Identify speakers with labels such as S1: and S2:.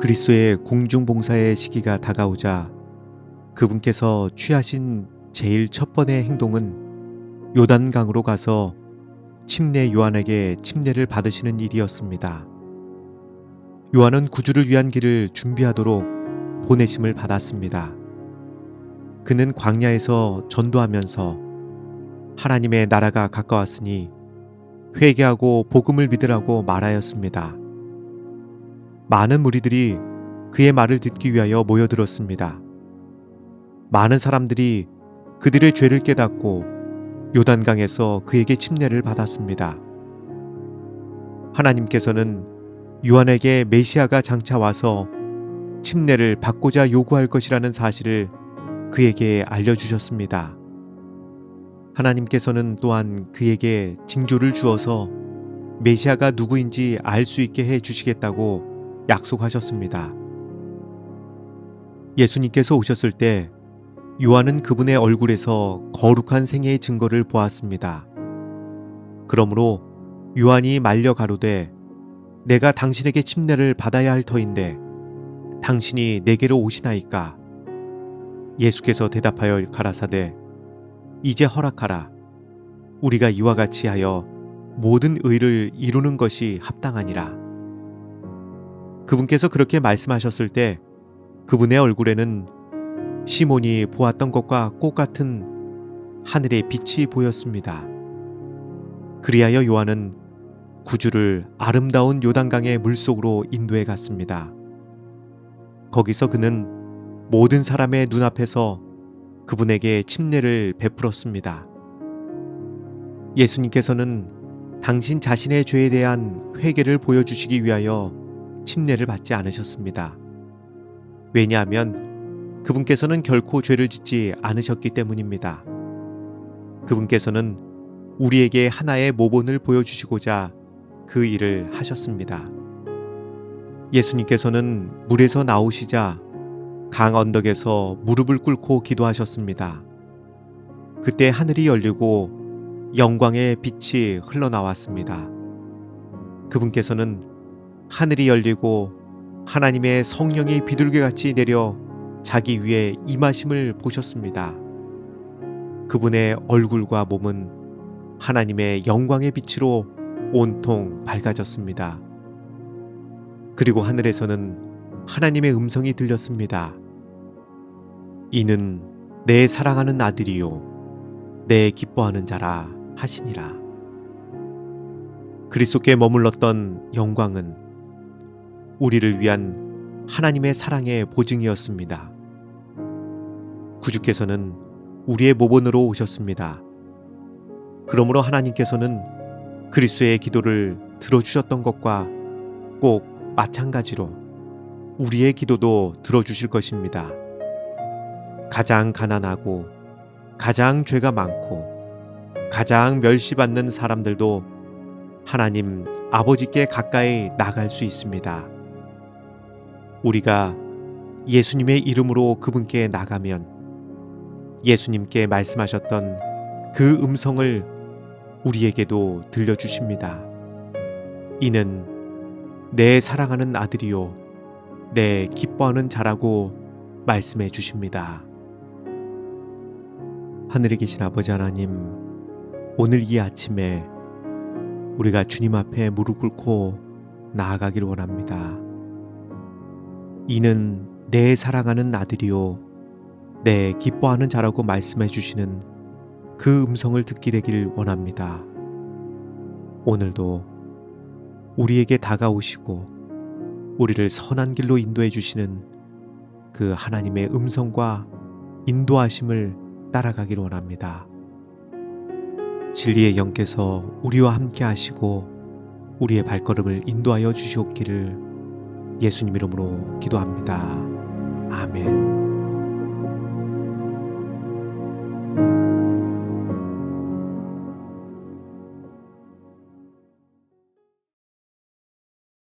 S1: 그리스도의 공중봉사의 시기가 다가오자 그분께서 취하신 제일 첫 번의 행동은 요단강으로 가서 침례 요한에게 침례를 받으시는 일이었습니다. 요한은 구주를 위한 길을 준비하도록 보내심을 받았습니다. 그는 광야에서 전도하면서 하나님의 나라가 가까웠으니 회개하고 복음을 믿으라고 말하였습니다. 많은 무리들이 그의 말을 듣기 위하여 모여들었습니다. 많은 사람들이 그들의 죄를 깨닫고 요단강에서 그에게 침례를 받았습니다. 하나님께서는 요한에게 메시아가 장차 와서 침례를 받고자 요구할 것이라는 사실을 그에게 알려주셨습니다. 하나님께서는 또한 그에게 징조를 주어서 메시아가 누구인지 알 수 있게 해 주시겠다고 약속하셨습니다. 예수님께서 오셨을 때 요한은 그분의 얼굴에서 거룩한 생애의 증거를 보았습니다. 그러므로 요한이 말려 가로되 내가 당신에게 침례를 받아야 할 터인데 당신이 내게로 오시나이까 예수께서 대답하여 가라사대 이제 허락하라 우리가 이와 같이 하여 모든 의를 이루는 것이 합당하니라 그분께서 그렇게 말씀하셨을 때 그분의 얼굴에는 시몬이 보았던 것과 똑같은 하늘의 빛이 보였습니다. 그리하여 요한은 구주를 아름다운 요단강의 물속으로 인도해 갔습니다. 거기서 그는 모든 사람의 눈앞에서 그분에게 침례를 베풀었습니다. 예수님께서는 당신 자신의 죄에 대한 회개를 보여주시기 위하여 침례를 받지 않으셨습니다. 왜냐하면 그분께서는 결코 죄를 짓지 않으셨기 때문입니다. 그분께서는 우리에게 하나의 모본을 보여주시고자 그 일을 하셨습니다. 예수님께서는 물에서 나오시자 강 언덕에서 무릎을 꿇고 기도하셨습니다. 그때 하늘이 열리고 영광의 빛이 흘러나왔습니다. 그분께서는 하늘이 열리고 하나님의 성령이 비둘기같이 내려 자기 위에 임하심을 보셨습니다. 그분의 얼굴과 몸은 하나님의 영광의 빛으로 온통 밝아졌습니다. 그리고 하늘에서는 하나님의 음성이 들렸습니다. 이는 내 사랑하는 아들이요 내 기뻐하는 자라 하시니라. 그리스도께 머물렀던 영광은 우리를 위한 하나님의 사랑의 보증이었습니다. 구주께서는 우리의 모본으로 오셨습니다. 그러므로 하나님께서는 그리스도의 기도를 들어주셨던 것과 꼭 마찬가지로 우리의 기도도 들어주실 것입니다. 가장 가난하고 가장 죄가 많고 가장 멸시받는 사람들도 하나님 아버지께 가까이 나갈 수 있습니다. 우리가 예수님의 이름으로 그분께 나가면 예수님께 말씀하셨던 그 음성을 우리에게도 들려주십니다. 이는 내 사랑하는 아들이요, 내 기뻐하는 자라고 말씀해 주십니다. 하늘에 계신 아버지 하나님, 오늘 이 아침에 우리가 주님 앞에 무릎 꿇고 나아가기를 원합니다. 이는 내 사랑하는 아들이요, 내 기뻐하는 자라고 말씀해 주시는 그 음성을 듣게 되기를 원합니다. 오늘도 우리에게 다가오시고 우리를 선한 길로 인도해 주시는 그 하나님의 음성과 인도하심을 따라가기를 원합니다. 진리의 영께서 우리와 함께 하시고 우리의 발걸음을 인도하여 주시옵기를 예수님 이름으로 기도합니다. 아멘.